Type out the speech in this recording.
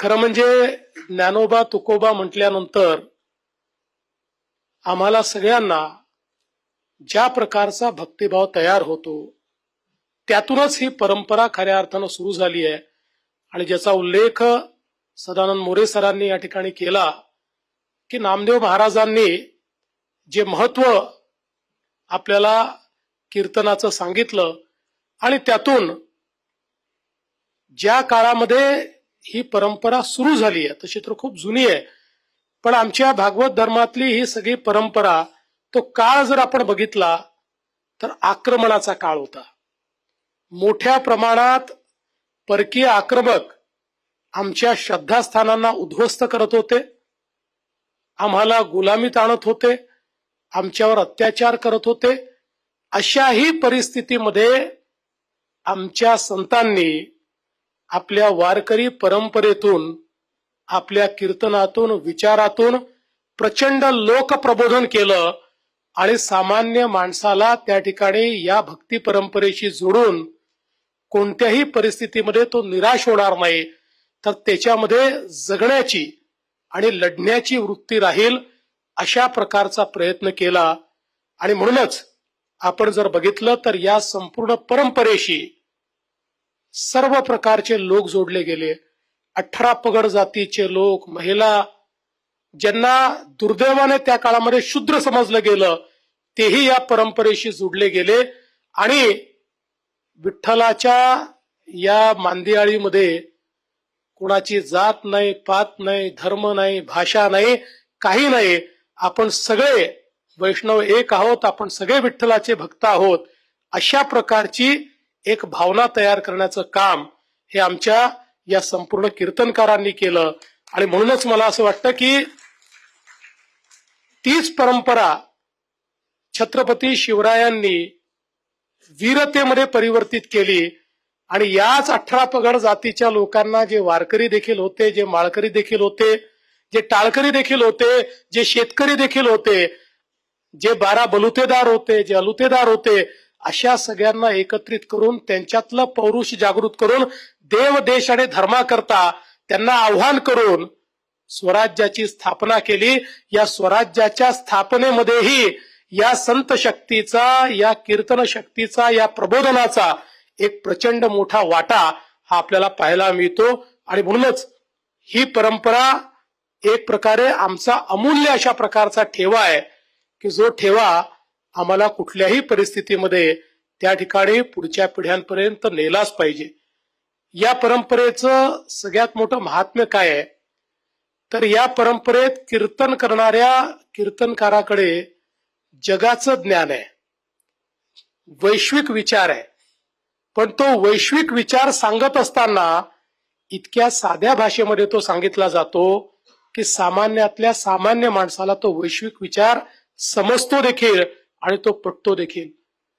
खरं म्हणजे ज्ञानोबा तुकोबा म्हटल्यानंतर आम्हाला सगळ्यांना ज्या प्रकारचा भक्तिभाव तयार होतो त्यातूनच ही परंपरा खऱ्या अर्थानं सुरू झाली आहे. आणि ज्याचा उल्लेख सदानंद मोरे सरांनी या ठिकाणी केला की नामदेव महाराजांनी जे महत्त्व आपल्याला कीर्तनाचं सांगितलं आणि त्यातून ज्या काळामध्ये ही परंपरा सुरू झाली आहे. तशी तर खूप जुनी आहे. पण आमच्या भागवत धर्मातली ही सगळी परंपरा तो काळ जर आपण बघितला तर आक्रमणाचा काळ होता. मोठ्या प्रमाणात परकीय आक्रमक आमच्या श्रद्धास्थानांना उद्ध्वस्त करत होते. आम्हाला गुलामीत आणत होते. आमच्यावर अत्याचार करत होते. अशाही परिस्थितीमध्ये आमच्या संतांनी आपल्या वारकरी परंपरेतून आपल्या कीर्तनातून विचारातून प्रचंड लोकप्रबोधन केलं आणि सामान्य माणसाला त्या ठिकाणी या भक्ती परंपरेशी जोडून कोणत्याही परिस्थितीमध्ये तो निराश होणार नाही. तर त्याच्यामध्ये जगण्याची आणि लढण्याची वृत्ती राहील अशा प्रकारचा प्रयत्न केला. आणि म्हणूनच आपण जर बघितलं तर या संपूर्ण परंपरेशी सर्व प्रकारचे लोक जोडले गेले. अठरा पगड जातीचे लोक महिला ज्यांना दुर्दैवाने त्या काळामध्ये शूद्र समजलं गेलं तेही या परंपरेशी जोडले गेले. आणि विठ्ठलाच्या या मांदियाळीमध्ये कुणाची जात नाही पात नाही धर्म नाही भाषा नाही काही नाही. आपण सगळे वैष्णव एक आहोत आपण सगळे विठ्ठलाचे भक्त आहोत. अशा प्रकारची एक भावना तयार करण्याचं काम हे आमच्या या संपूर्ण कीर्तनकारांनी केलं. आणि म्हणूनच मला असं वाटतं की तीच परंपरा छत्रपती शिवरायांनी वीरतेमध्ये परिवर्तित केली. आणि याच अठरा पगड जातीच्या लोकांना जे वारकरी देखील होते जे माळकरी देखील होते जे टाळकरी देखील होते जे शेतकरी देखील होते जे बारा बलुतेदार होते जे अलुतेदार होते अशा सगळ्यांना एकत्रित करून त्यांच्यातलं पौरुष जागृत करून देव देश आणि धर्माकरता त्यांना आव्हान करून स्वराज्याची स्थापना केली. या स्वराज्याच्या स्थापनेमध्येही या संत शक्तीचा या कीर्तन शक्तीचा या प्रबोधनाचा एक प्रचंड मोठा वाटा हा आपल्याला पाहायला मिळतो. आणि म्हणूनच ही परंपरा एक प्रकारे आमचा अमूल्य अशा प्रकारचा ठेवा आहे की जो ठेवा आम्हाला कुठल्याही परिस्थितीमध्ये त्या ठिकाणी पुढच्या पिढ्यांपर्यंत नेलाच पाहिजे. या परंपरेचं सगळ्यात मोठं महात्म्य काय आहे? तर या परंपरेत कीर्तन करणाऱ्या कीर्तनकाराकडे जगाचं ज्ञान आहे. वैश्विक विचार आहे. पण तो वैश्विक विचार सांगत असताना इतक्या साध्या भाषेमध्ये तो सांगितला जातो की सामान्यातल्या सामान्य माणसाला तो वैश्विक विचार समजतो देखील. आणि तो पटतो देखील.